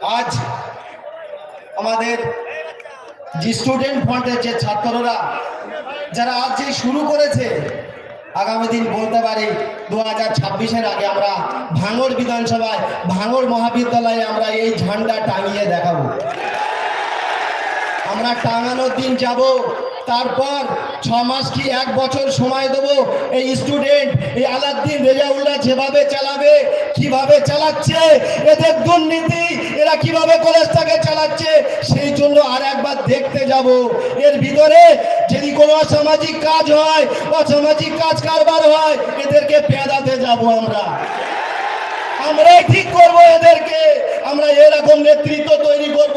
আজ আমাদের যে স্টুডেন্ট ফ্রন্টের যে ছাত্ররা, যারা আজ যে শুরু করেছে, আগামী দিন বলতে পারি দু হাজার ছাব্বিশের আগে আমরা ভাঙড় বিধানসভায়, ভাঙড় মহাবিদ্যালয়ে আমরা এই ঝান্ডা টাঙিয়ে দেখাবো। আমরা টাঙানোর দিন যাব, তারপর ছ মাস কি এক বছর সময় দেবো এই স্টুডেন্ট এই আলাদ্দিন রেজাউল্লাহ যেভাবে চালাবে, কীভাবে চালাচ্ছে, এদের দুর্নীতি এরা কীভাবে কলেজটাকে চালাচ্ছে, সেই জন্য আর একবার দেখতে যাব। এর ভিতরে যদি কোনো অসামাজিক কাজ হয়, অসামাজিক কাজ কারবার হয়, এদেরকে পেদাতে যাব আমরা। আমরাই ঠিক করব এদেরকে। আমরা এরকম নেতৃত্ব তৈরি করব।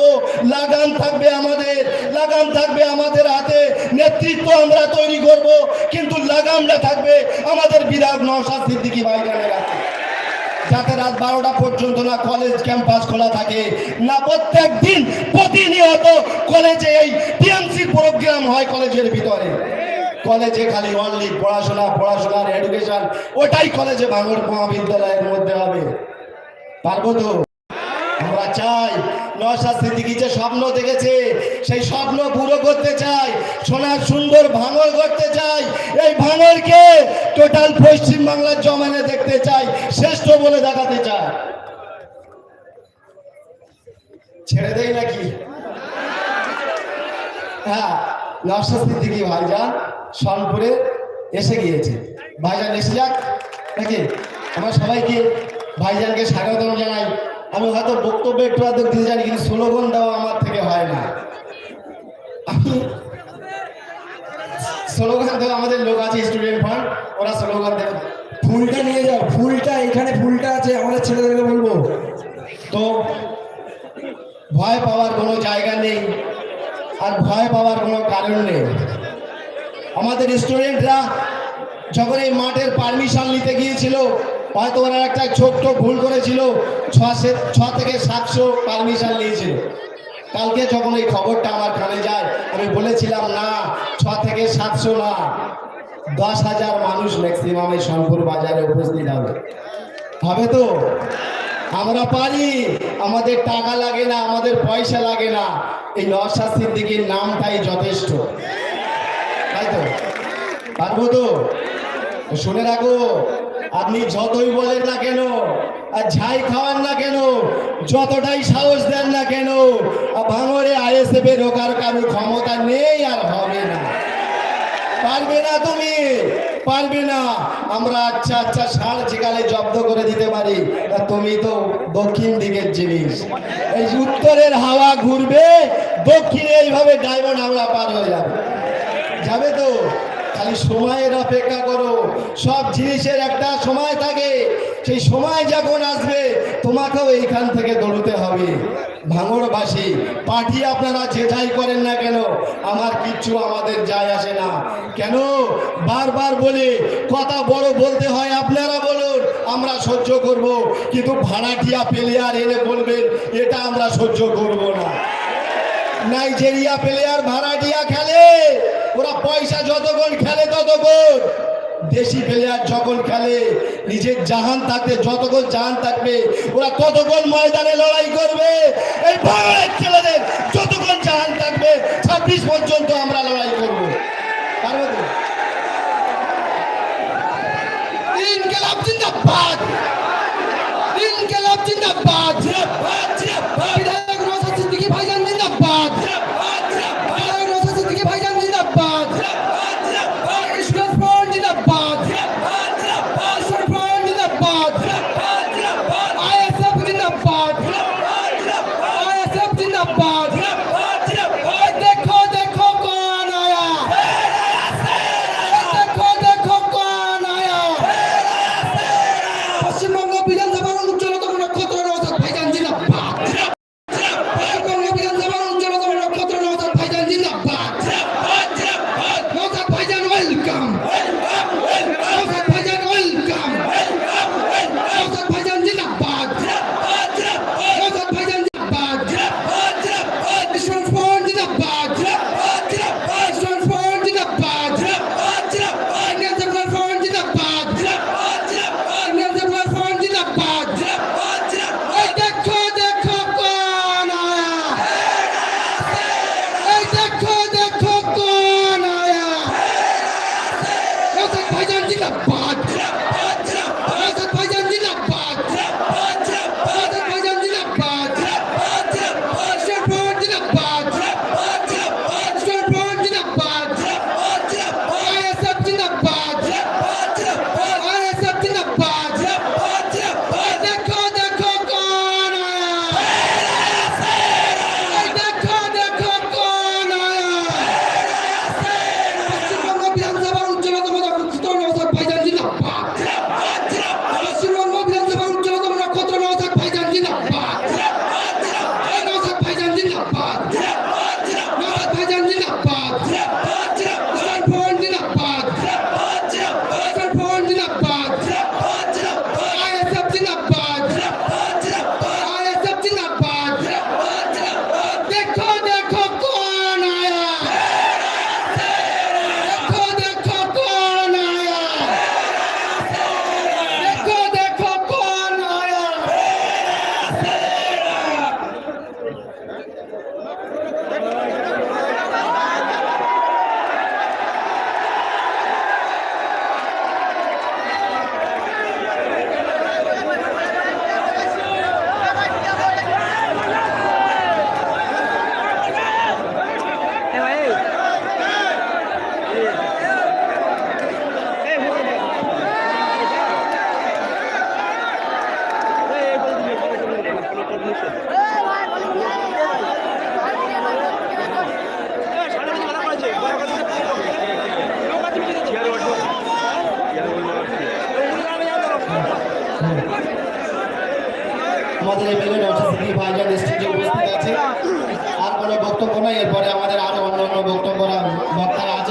লাগাম থাকবে আমাদের, লাগাম থাকবে আমাদের হাতে। নেতৃত্ব আমরা তৈরি করব, কিন্তু লাগামটা থাকবে আমাদের বিরাট নওশাদ সিদ্দিকি ভাইজানের হাতে। যাতে রাত বারোটা পর্যন্ত না কলেজ ক্যাম্পাস খোলা থাকে, না প্রত্যেক দিন প্রতিনিয়ত কলেজে এই টিএমসি প্রোগ্রাম হয় কলেজের ভিতরে। কলেজে খালি অনলি পড়াশোনা পড়াশোনার এডুকেশন ওটাই কলেজে ভাঙড় মহাবিদ্যালয়ের মধ্যে হবে। পারব তো? আমরা চাই নশা সিদ্দিকি যে স্বপ্ন দেখেছে, সেই স্বপ্ন পুরো করতে চাই, সোনার সুন্দর ভাঙর করতে চাই। এই ভাঙরকে টোটাল পশ্চিম বাংলার জমানে বলে দেখাতে চাই ছেড়ে দেয় নাকি? হ্যাঁ নশা সিদ্দিকি ভাইজান সনপুরে এসে গিয়েছে। ভাইজান এসে যাক, নাকি? আমরা সবাইকে ভাইজানকে স্বাগতম জানাই। আমি হয়তো বক্তব্য একটু আধটু দিতে জানি, কিন্তু স্লোগান দেওয়া আমার থেকে হয় না। আমি স্লোগান দেওয়া আমাদের লোক আছে, স্টুডেন্ট ফান্ড, ওরা স্লোগান দেবে ফুলটা নিয়ে যাও, ফুলটা, এখানে ফুলটা আছে, আমাদের ছেলেদেরকে বলব। তো, ভয় পাওয়ার কোনো জায়গা নেই, আর ভয় পাওয়ার কোনো কারণ নেই। আমাদের স্টুডেন্টরা যখন এই মাঠের পারমিশন নিতে গিয়েছিল, হয়তো ওরা একটা ছোট্ট ভুল করেছিল, ছ থেকে সাতশো পারমিশন নিয়েছিল। কালকে যখন এই খবরটা আমার কানে যায়, আমি বলেছিলাম, না, ছ থেকে সাতশো না। দশ হাজার মানুষ ম্যাক্সিমাম এই সোনপুর বাজারে উপস্থিত হবে। হবে তো? আমরা পারি। আমাদের টাকা লাগে না, আমাদের পয়সা লাগে না। এই নওশাদ সিদ্দিকির নামটাই যথেষ্ট। তাই তো? পারব তো? শুনে রাখো, আপনি যতই বলেন না কেন, আর ঝাই খাওয়ান না কেন, যতটাই সাহস দেন না কেন ভাঙরে আইএসএফ এর রোকার কারোর ক্ষমতা নেই আর হবে না। পারবে না তুমি। পারবে না। আমরা আচ্ছা আচ্ছা সার যেখানে জব্দ করে দিতে পারি। তুমি তো দক্ষিণ দিকের জিনিস। এই উত্তরের হাওয়া ঘুরবে, দক্ষিণে এইভাবে ডায়মন্ড আমরা পার হয়ে যাবে। যাবে তো? খালি সময়ের অপেক্ষা করো। সব জিনিসের একটা সময় থাকে। সেই সময় যখন আসবে, তোমাকেও এইখান থেকে দৌড়তে হবে। ভাঙড়বাসী পার্টি আপনারা যেটাই করেন না কেন, আমার কিচ্ছু আমাদের যায় আসে না। কেন? বারবার বলে, কথা বড় বলতে হয়, আপনারা বলুন, আমরা সহ্য করব। কিন্তু ভাড়াটিয়া প্লেয়ার এনে বলবেন, এটা আমরা সহ্য করব না। নাইজেরিয়া প্লেয়ার ভাড়াটিয়া খেলে। ওরা পয়সা যতক্ষণ খেলে ততক্ষণ দেশি প্লেয়ার যখন খেলে, নিজের জাহান থাকতে যতক্ষণ জাহান থাকবে, ওরা ততক্ষণ ময়দানে লড়াই করবে। এই ভাঙড়ের ছেলেদের যতক্ষণ জাহান থাকবে, ছাব্বিশ পর্যন্ত আমরা লড়াই করব। ইনকালাব জিন্দাবাদ। ইনকালাব জিন্দাবাদ। জিন্দাবাদ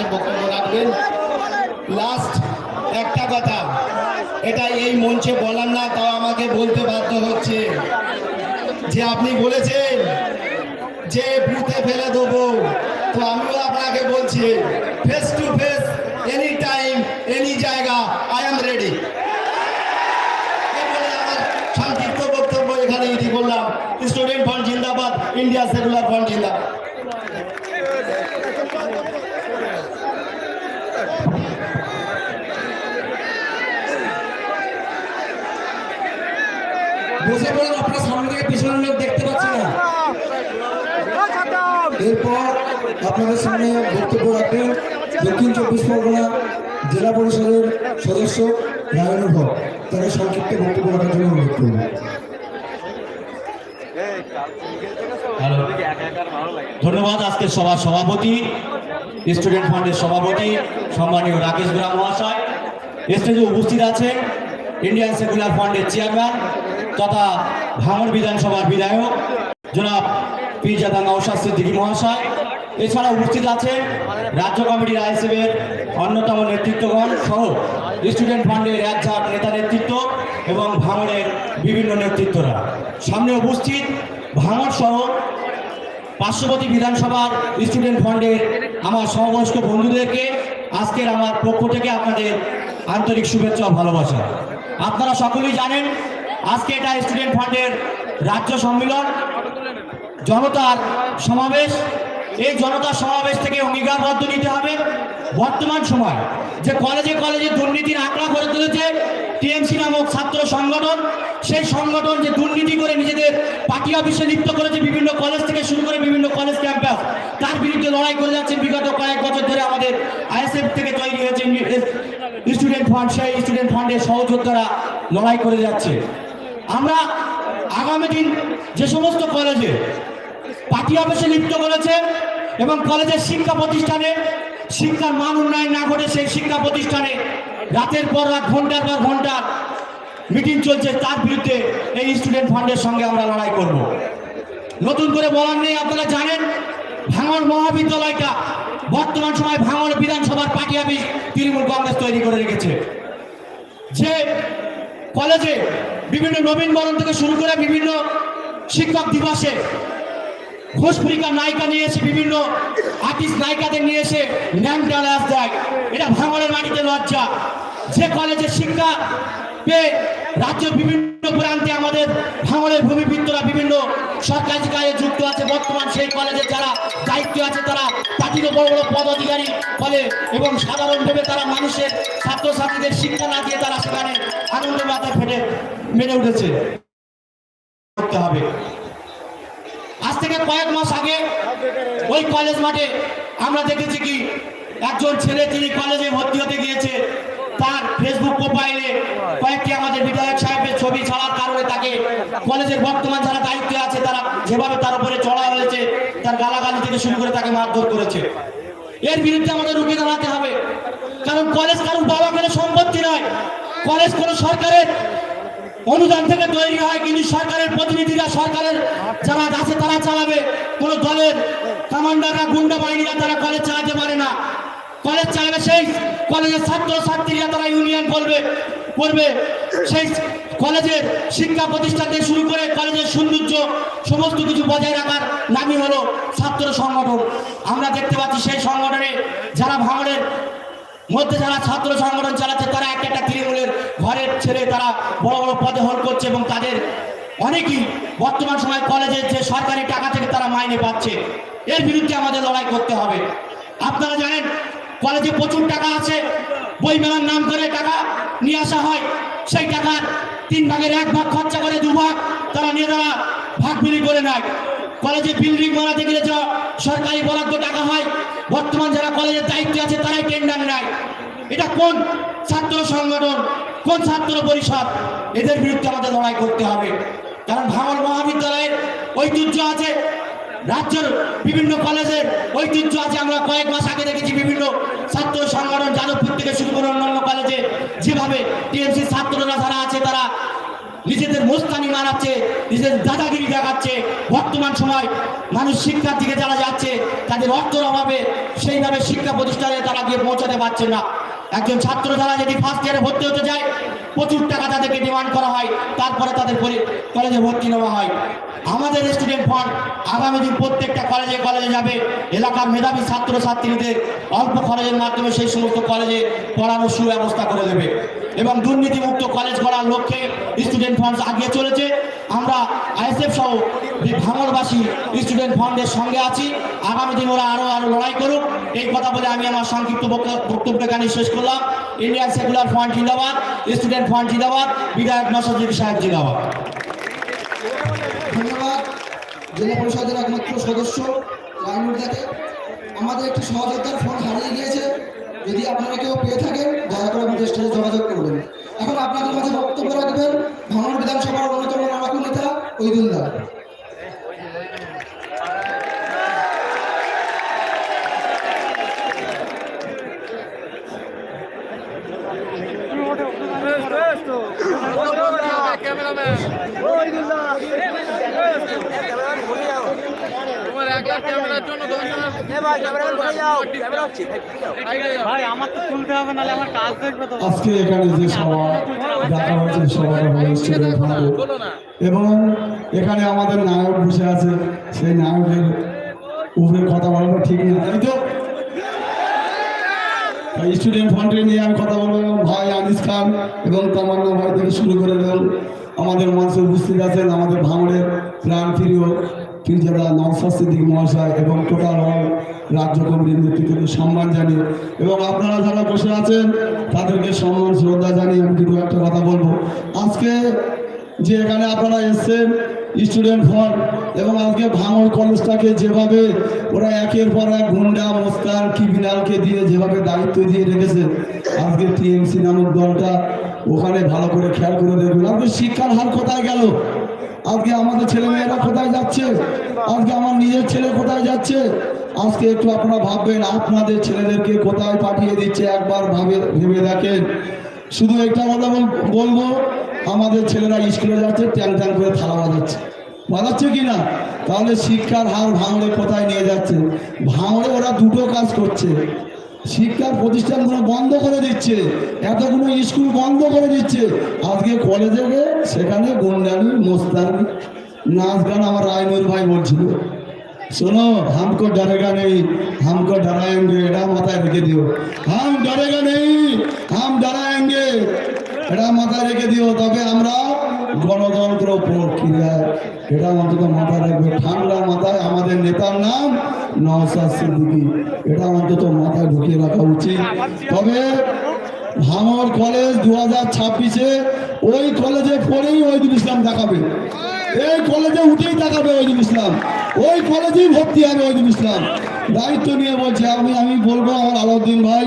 আছেন বক্তব্য রাখবেন। লাস্ট একটা কথা, এটা এই মঞ্চে বলার না, তাও আমাকে বলতে বাধ্য হচ্ছে। যে আপনি বলেছেন যে বুথে ফেলে দেবো, তো আমিও আপনাকে বলছি face to face any time any জায়গা আই এম রেডি সংক্ষিপ্ত বক্তব্য এখানে ইতি করলাম। স্টুডেন্ট ফান্ড জিন্দাবাদ ইন্ডিয়া সেকুলার ফান্ড জিন্দাবাদ বসে পড়ুন আপনার সামনে থেকে পিছনের লোক দেখতে পাচ্ছি না এরপর আপনাদের সামনে বক্তব্য রাখবেন দক্ষিণ চব্বিশ পরগনা জেলা পরিষদের সদস্য নারায়ণ হক তাকে সংক্ষিপ্ত বক্তব্য রাখার জন্য অনুরোধ করব। ধন্যবাদ আজকের সভার সভাপতি, স্টুডেন্ট ফান্ডের সভাপতি, সম্মানীয় রাকেশ গ্রাম মহাশয়। স্টেজে উপস্থিত আছেন ইন্ডিয়ান সেকুলার ফান্ডের চেয়ারম্যান তথা ভাঙড় বিধানসভার বিধায়ক জনাব পীরজাদা নওশাদ সিদ্দিকী মহাশয়। এছাড়া উপস্থিত আছেন রাজ্য কমিটির আইএসএফের অন্যতম নেতৃত্বগণ সহ স্টুডেন্ট ফান্ডের এক ঝাঁক নেতা নেতৃত্ব এবং ভাঙড়ের বিভিন্ন নেতৃত্বরা। সামনে উপস্থিত ভাঙড় সহ পার্শ্ববর্তী বিধানসভার স্টুডেন্ট ফান্ডের আমার সমবয়স্ক বন্ধুদেরকে আজকের আমার পক্ষ থেকে আপনাদের আন্তরিক শুভেচ্ছা ও ভালোবাসা। আপনারা সকলেই জানেন আজকে এটা স্টুডেন্ট ফান্ডের রাজ্য সম্মেলন। জনতার সমাবেশ, এই জনতার সমাবেশ থেকে অঙ্গীকারবদ্ধ নিতে হবে। বর্তমান সময় যে কলেজে কলেজে দুর্নীতির আঁকড়া করে তুলেছে টিএমসি নামক ছাত্র সংগঠন, সেই সংগঠন যে দুর্নীতি করে নিজেদের পার্টি অফিসে লিপ্ত করেছে বিভিন্ন কলেজ থেকে শুরু করে বিভিন্ন কলেজ ক্যাম্পাস, তার বিরুদ্ধে লড়াই করে যাচ্ছে বিগত কয়েক বছর ধরে আমাদের আইএসএফ থেকে তৈরি হয়েছে স্টুডেন্ট ফান্ড, সেই স্টুডেন্ট ফান্ডের সহযোদ্ধারা লড়াই করে যাচ্ছে। আমরা আগামী দিন যে সমস্ত কলেজে পার্টি অফিসে লিপ্ত করেছে এবং কলেজের শিক্ষা প্রতিষ্ঠানে শিক্ষার মান উন্নয়ন না ঘটে সেই শিক্ষা প্রতিষ্ঠানে রাতের পর রাত, ঘণ্টার পর ঘণ্টা মিটিং চলছে, তার বিরুদ্ধে এই স্টুডেন্ট ফান্ডের সঙ্গে আমরা লড়াই করব। নতুন করে বলার নেই, আপনারা জানেন, ভাঙড় মহাবিদ্যালয়টা বর্তমান সময় ভাঙড় বিধানসভার পার্টি অফিস তৃণমূল কংগ্রেস তৈরি করে রেখেছে। যে কলেজে বিভিন্ন নবীন বরণ থেকে শুরু করে বিভিন্ন শিক্ষক দিবসে ঘোষ পরীক্ষার নায়িকা নিয়ে এসে বিভিন্ন আর্টিস্ট নায়িকাদের নিয়ে এসে ন্যাং ডালাস দেয় এটা ভাঙড়ের মাটিতে লজ্জা। যে কলেজে শিক্ষা পেয়ে রাজ্যের বিভিন্ন প্রান্তে আমাদের ভাঙড়ের ভূমিবৃত্তরা বিভিন্ন সরকারি কাজে যুক্ত আছে। বর্তমান সেই কলেজে যারা দায়িত্ব আছে, তারা পার্টির বড় বড় পদাধিকারী ফলে এবং সাধারণভাবে তারা মানুষের ছাত্রছাত্রীদের শিক্ষা না দিয়ে তারা সেখানে আনন্দ মাথায় ফেটে, মেরে উঠেছে। করতে হবে। আজ থেকে কয়েক মাস আগে ওই কলেজ মাঠে আমরা দেখেছি কি একজন ছেলে তিনি কলেজে ভর্তি হতে গিয়েছে। তার ফেসবুক প্রোফাইলে কয়েকটি আমাদের বিধায়ক সাহেবের ছবি ছাড়ার কারণে তাকে কলেজের বর্তমান যারা দায়িত্বে আছে, তারা যেভাবে তার উপরে চড়া হয়েছে তার গালাগালি থেকে শুরু করে তাকে মারধর করেছে। এর বিরুদ্ধে আমাদের রুখে দাঁড়াতে হবে। কারণ কলেজ কারণ বাবা মেরে সম্পত্তি নয়। কলেজ কোনো সরকারের অনুদান থেকে তৈরি হয়, কিন্তু সরকারের প্রতিনিধিরা সরকারের যারা আছে তারা চালাবে। কোনো দলের কমান্ডাররা গুন্ডা বাহিনীরা তারা কলেজ চালাতে পারে না। কলেজ চালাবে সেই কলেজের ছাত্র ছাত্রীরা, তারা ইউনিয়ন করবে করবে। সেই কলেজের শিক্ষা প্রতিষ্ঠান থেকে শুরু করে কলেজের সৌন্দর্য, সমস্ত কিছু বজায় রাখার নামই হলো ছাত্র সংগঠন। আমরা দেখতে পাচ্ছি সেই সংগঠনে যারা ভাঙড়ের মধ্যে যারা ছাত্র সংগঠন চালাচ্ছে, তারা এক একটা তৃণমূলের ঘরের ছেড়ে তারা বড় বড় পদে হল করছে এবং তাদের অনেকেই বর্তমান সময় কলেজে যে সরকারি টাকা থেকে তারা মাইনে পাচ্ছে। এর বিরুদ্ধে আমাদের লড়াই করতে হবে। আপনারা জানেন কলেজে প্রচুর টাকা আছে। বই মেলার নাম করে টাকা নিয়ে আসা হয়। সেই টাকার তিন ভাগের এক ভাগ খরচা করে, দু ভাগ তারা নিয়ে তারা ভাগ বিলি করে নেয়। কলেজে বিল্ডিং বানাতে গেলে যা সরকারি বরাদ্দ টাকা হয় বর্তমান যারা কলেজের দায়িত্বে আছে, তারাই টেন্ডার নেয়। এটা কোন ছাত্র সংগঠন, কোন ছাত্র পরিষদ? এদের বিরুদ্ধে আমাদের লড়াই করতে হবে। কারণ ভাঙড় মহাবিদ্যালয়ের ঐতিহ্য আছে, রাজ্যের বিভিন্ন কলেজের ঐতিহ্য আছে। আমরা কয়েক মাস আগে দেখেছি বিভিন্ন ছাত্র সংগঠন, যাদবপুর থেকে শুরু করে অন্যান্য কলেজে, যেভাবে টিএমসি ছাত্ররা যারা আছে, তারা নিজেদের মোস্তানি মানাচ্ছে, নিজেদের দাদাগিরি দেখাচ্ছে। বর্তমান সময় মানুষ শিক্ষার দিকে যারা যাচ্ছে, তাদের অর্থের অভাবে সেইভাবে শিক্ষা প্রতিষ্ঠানে তারা গিয়ে পৌঁছাতে পারছে না। একজন ছাত্র যারা যদি ফার্স্ট ইয়ারে ভর্তি হতে যায়, প্রচুর টাকা তাদেরকে ডিমান্ড করা হয়, তারপরে তাদের কলেজে ভর্তি নেওয়া হয়। আমাদের স্টুডেন্ট ফান্ড আগামী দিন প্রত্যেকটা কলেজে কলেজে যাবে। এলাকার মেধাবী ছাত্র ছাত্রীদের অল্প খরচের মাধ্যমে সেই সমস্ত কলেজে পড়ানোর সুব্যবস্থা করে দেবে। এবং দুর্নীতিমুক্ত কলেজ করার লক্ষ্যে স্টুডেন্ট ফান্ড আগিয়ে চলেছে। আমরা আইএসএফ সহ ভাঙরবাসী স্টুডেন্ট ফান্ডের সঙ্গে আছি। আগামী দিন ওরা আরও আরও লড়াই করুক। এই কথা বলে আমি আমার সংক্ষিপ্ত বক্তব্য- এখানে শেষ করলাম। ইন্ডিয়ান সেকুলার ফান্ড জিন্দাবাদ স্টুডেন্ট ফান্ড জিন্দাবাদ। বিধায়ক নসরুদ্দিন সাহেব জিন্দাবাদ। ধন্যবাদ। জেলা পরিষদের একমাত্র সদস্য আমাদের একটি সহযোদ্ধার ফোন হারিয়ে গিয়েছে। যদি আপনারা কেউ পেয়ে থাকেন আমাদের স্টেজে যোগাযোগ করবেন এখন আপনাদের মাঝে বক্তব্য রাখবেন ভাঙড় বিধানসভার অন্যতম লড়াকু নেতা ঐদুল্লাহ তোমার এক লাখ ক্যামেরার জন্য দশ ভাই আমার তো তুলতে হবে নাহলে আমার কাজ দেখবে তো। আজকে এখানে যে সভা ডাকা হয়েছে সভাটা হলো এবং এখানে আমাদের নায়ক বসে আছে সেই নায়কের উপরে কথা বলাটা ঠিক না তাই তো? স্টুডেন্ট ফান্ডে নিয়ে আমি কথা বলব এবং ভাই আনিস খান এবং তামান্না ভাই থেকে শুরু করে এবং আমাদের মঞ্চে উপস্থিত আছেন আমাদের ভাঙড়ের প্রাণ প্রিয় পীরজাদা নওসাদ সিদ্দিক মহাশয় এবং টোটাল অল রাজ্য কমিটির নেতৃত্বকে সম্মান জানিয়ে এবং আপনারা যারা বসে আছেন, তাদেরকে সম্মান, শ্রদ্ধা জানিয়ে আমি দুটো একটা কথা বলব। আজকে যে এখানে আপনারা এসছেন, স্টুডেন্ট ফর এবং আজকে ভাঙড় কলেজটাকে যেভাবে ওরা একের পর এক গুন্ডা মোস্তান ক্রিমিনালকে দিয়ে যেভাবে দায়িত্ব দিয়ে রেখেছে, আজকে টিএমসি নামক দলটা ওখানে ভালো করে খেয়াল করে দেখবেন। আজকে শিক্ষার হার কোথায় গেল? আজকে আমাদের ছেলে মেয়েরা কোথায় যাচ্ছে? আজকে আমার নিজের ছেলে কোথায় যাচ্ছে? আজকে একটু আপনারা ভাববেন, আপনাদের ছেলেদেরকে কোথায় পাঠিয়ে দিচ্ছে একবার ভাবে, ভেবে দেখেন। শুধু একটা কথা বলব, আমাদের ছেলেরা স্কুলে যাচ্ছে, ট্যাং ট্যাং করে থালা বাজাচ্ছে। বাজাচ্ছে কি না? তাহলে শিক্ষার হার ভাঙড়ে কোথায় নিয়ে যাচ্ছে? ভাঙড়ে ওরা দুটো কাজ করছে। শিক্ষার প্রতিষ্ঠানগুলো বন্ধ করে দিচ্ছে, এতগুলো স্কুল বন্ধ করে দিচ্ছে। আজকে কলেজে সেখানে গুন্ডানি মোস্তানি, নাচ গান আমার রায়নুর ভাই বলছিল। শোনো, হামকো ডরেগা নেই, হামকো ডরায়েঙ্গে এটা মাথায় রেখে দিও। হাম ডরেগা নেই, হাম ডরায়েঙ্গে এটা মাথায় রেখে দিও। তবে আমরা গণতন্ত্র প্রক্রিয়া এটা অন্তত মাথায় রাখবে। ঠান্ডা মাথায় আমাদের নেতার নাম নওসাদ সিদ্দিকি। এটা অন্তত মাথায় ঢুকিয়ে রাখা উচিত। তবে ভাঙর কলেজ দু হাজার ছাব্বিশে ওই কলেজে পড়েই ওইদুল ইসলাম দেখাবে। এই কলেজে উঠেই দেখাবে ওইদুল ইসলাম। ওই কলেজেই ভর্তি হবে ওইদুল ইসলাম। দায়িত্ব নিয়ে বলছে, আমি আমি বলব আমার আলাউদ্দিন ভাই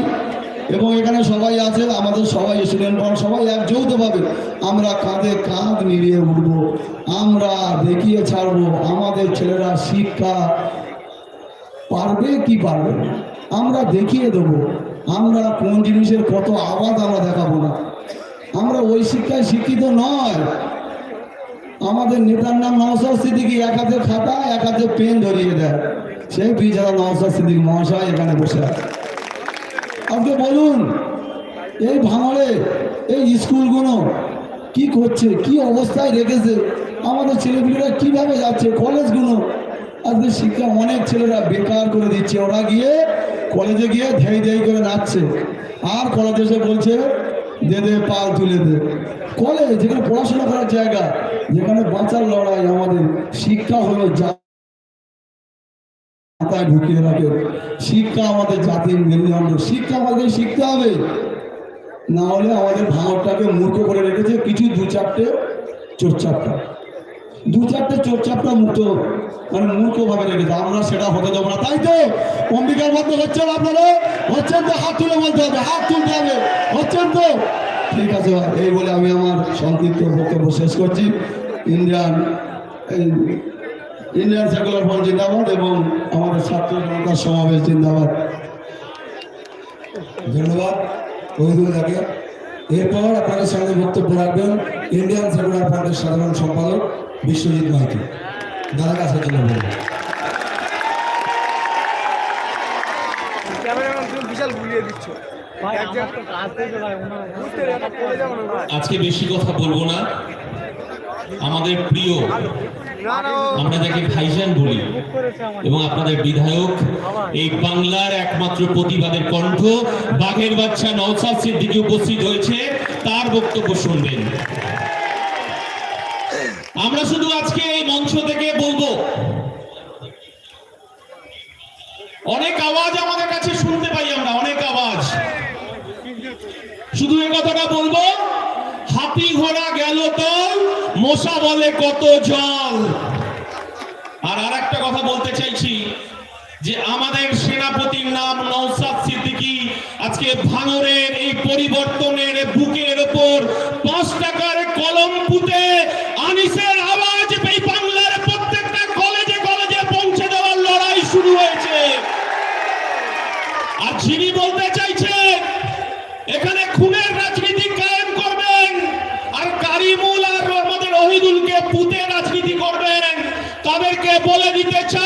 এবং এখানে সবাই আছে আমাদের সবাই স্টুডেন্ট সবাই এক যৌথভাবে আমরা কাঁধে কাঁধ মিলিয়ে উঠবো, আমরা দেখিয়ে ছাড়বো, আমাদের ছেলেরা শিক্ষা পারবে কি পারবে আমরা দেখিয়ে দেবো, আমরা কোন জিনিসের কত আবাদ আমরা দেখাবো না। আমরা ওই শিক্ষায় শিক্ষিত নয়। আমাদের নেতার নাম নওসাদ সিদ্দিকি, এক হাতে খাতা, এক হাতে পেন ধরিয়ে দেয়। সেই বিজারা নওসাদ সিদ্দিক মহাশয় এখানে বসে আজকে বলুন, এই ভাঙড়ে, এই স্কুলগুলো কি করছে, কি অবস্থায় রেখেছে, আমাদের ছেলেগুলোরা কীভাবে যাচ্ছে, কলেজগুলো? আজকে শিক্ষা অনেক ছেলেরা বেকার করে দিচ্ছে। ওরা গিয়ে কলেজে গিয়ে ধেই ধেই করে নাচছে। আর কলেজে এসে বলছে, দে দে, পাল তুলে দে। কলেজ যেখানে পড়াশোনা করার জায়গা, যেখানে বাঁচার লড়াই আমাদের শিক্ষা হলো মাথায় ঢুকিয়ে রাখে। শিক্ষা আমাদের জাতির মেরুদণ্ড। শিক্ষা আমাদের শিখতে হবে। না হলে আমাদের ভাঙরটাকে মূর্খ করে রেখেছে কিছু দু চারটে চোরচাপটা। দু চারটে চোরচাপটা মুক্ত মানে মূর্খ ভাবে রেখেছে। আমরা সেটা হতে দেবো না। তাই তো অম্বিকার মধ্যে হচ্ছেন আপনারা হচ্ছেন তো হাত তুলে বলতে হবে, হাত তুলতে হবে। হচ্ছেন তো ঠিক আছে, এই বলে আমি আমার সংক্ষিপ্ত বক্তব্য শেষ করছি। ইন্ডিয়ান ইন্ডিয়ান সেকুলার ফ্রন্ট জিন্দাবাদ এবং আমাদের ছাত্র জনতার সমাবেশ জিন্দাবাদ। ধন্যবাদ রহিদুল্লাহকে এরপর আপনাদের সামনে বক্তব্য রাখবেন ইন্ডিয়ান সেকুলার ফ্রন্টের সাধারণ সম্পাদক বিশ্বজিৎ মাইতি। দাদা, কাছে বলবেন ক্যামেরাম্যান তুমি বিশাল ঘুরিয়ে দিচ্ছ ভাই আমার তো কাজ দিতে ভাই ওনারা বুঝতে এটা পড়ে যাব না ভাই আজকে বেশি কথা বলব না। আমাদের প্রিয় আমরা যাকে ভাইজান বলি এবং আপনাদের বিধায়ক এই বাংলার একমাত্র প্রতিবাদের কণ্ঠ বাঘের বাচ্চা নওসাদ সিদ্দিকী উপস্থিত হয়েছে তার বক্তব্য শুনবেন। আমরা শুধু আজকে এই মঞ্চ থেকে বলব অনেক আওয়াজ আমাদের কাছে শুনতে পাই আমরা অনেক শুধু এই কথাটা বলব, হাতি ঘোড়া গেল তো, মশা বলে কত জল। আর আর একটা কথা বলতে চাইছি, যে আমাদের সেনাপতির নাম নৌসাদ সিদ্দিকি, আজকে ভাঙরের এই পরিবর্তনের বুকের ওপর পাঁচ টাকার কলম পুঁতে আনিসের আওয়াজ বলে দিতে চাই।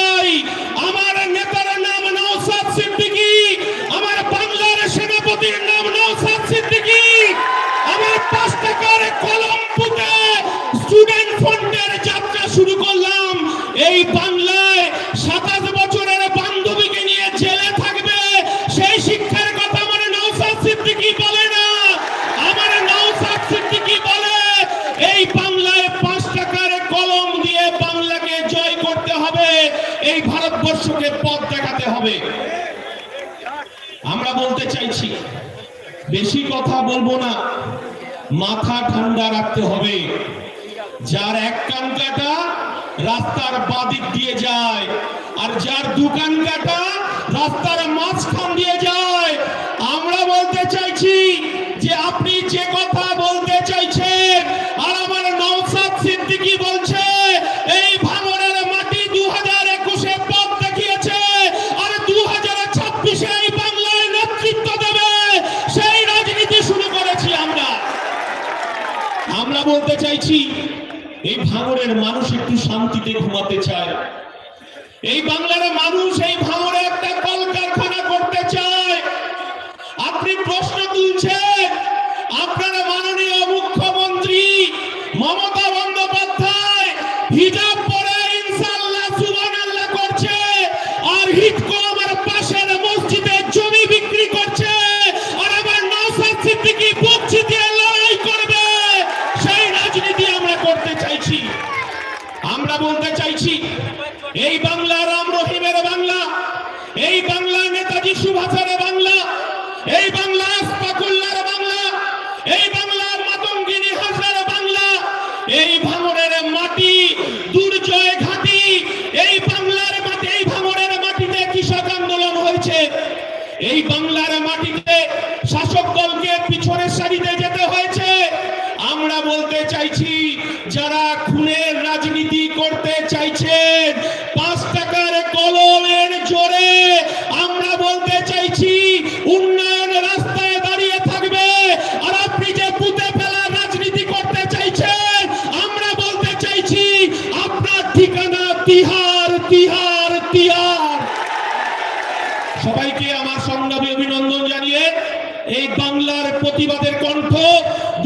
মাথা ঠান্ডা রাখতে হবে। যার এক কান কাটা রাস্তার বাদিক দিয়ে যায়, আর যার দু কাটা রাস্তার মাঝখান ঘুমাতে চায়।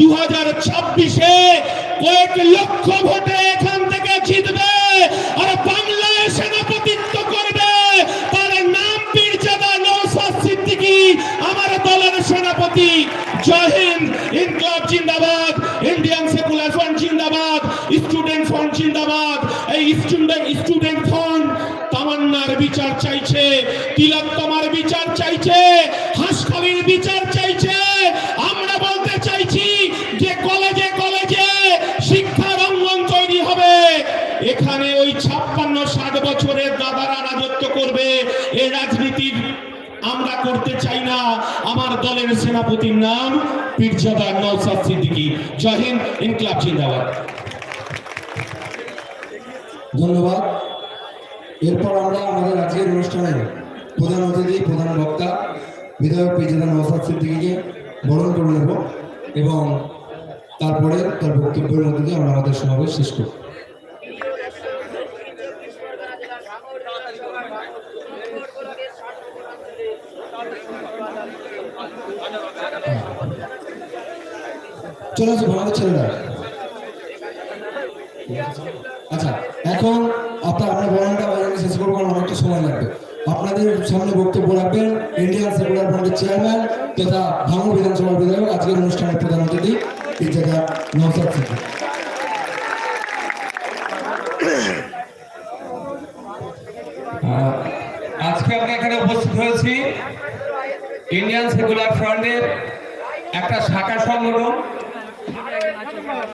দু হাজার ছাব্বিশে কয়েক লক্ষ ভোটে এখান থেকে জিতবে আর বাংলায় সেনাপতিত্ব করবে। তার নাম পীরজাদা নৌসাদ সিদ্দিকী, আমার দলের সেনাপতি। জয় হিন্দ, ইনকলাব জিন্দাবাদ, ইন্ডিয়ান সেকুলার ফ্রন্ট জিন্দাবাদ, স্টুডেন্ট ফ্রন্ট জিন্দাবাদ। এই স্টুডেন্ট স্টুডেন্ট ফ্রন্ট তামান্নার বিচার চাইছে তিলোত্তমার বিচার চাইছে, হাসখালির বিচার চাইছে। সেনাপতির নাম পীরজাদা নৌসাদ সিদ্দিকী। জয় হিন্দ, ইনকলাব জিন্দাবাদ। ধন্যবাদ। এরপর আমরা আমাদের আজকের অনুষ্ঠানের প্রধান অতিথি, প্রধান বক্তা, বিধায়ক পিজিদান নওসাদ সিদ্দিকীকে বরণ করে নেব এবং তারপরে তার বক্তব্যের মধ্যে দিয়ে আমরা আমাদের সমাবেশ শেষ করব। চলে আসো আমাদের ছেলেরা আচ্ছা এখন আপনার আপনার বয়ানটা বাজারে শেষ করব, কারণ অনেকটা সময় লাগবে। আপনাদের সামনে বক্তব্য রাখবেন ইন্ডিয়ান সেকুলার ফ্রন্টের চেয়ারম্যান তথা ভাঙড় বিধানসভার বিধায়ক, আজকের অনুষ্ঠানের প্রধান অতিথি।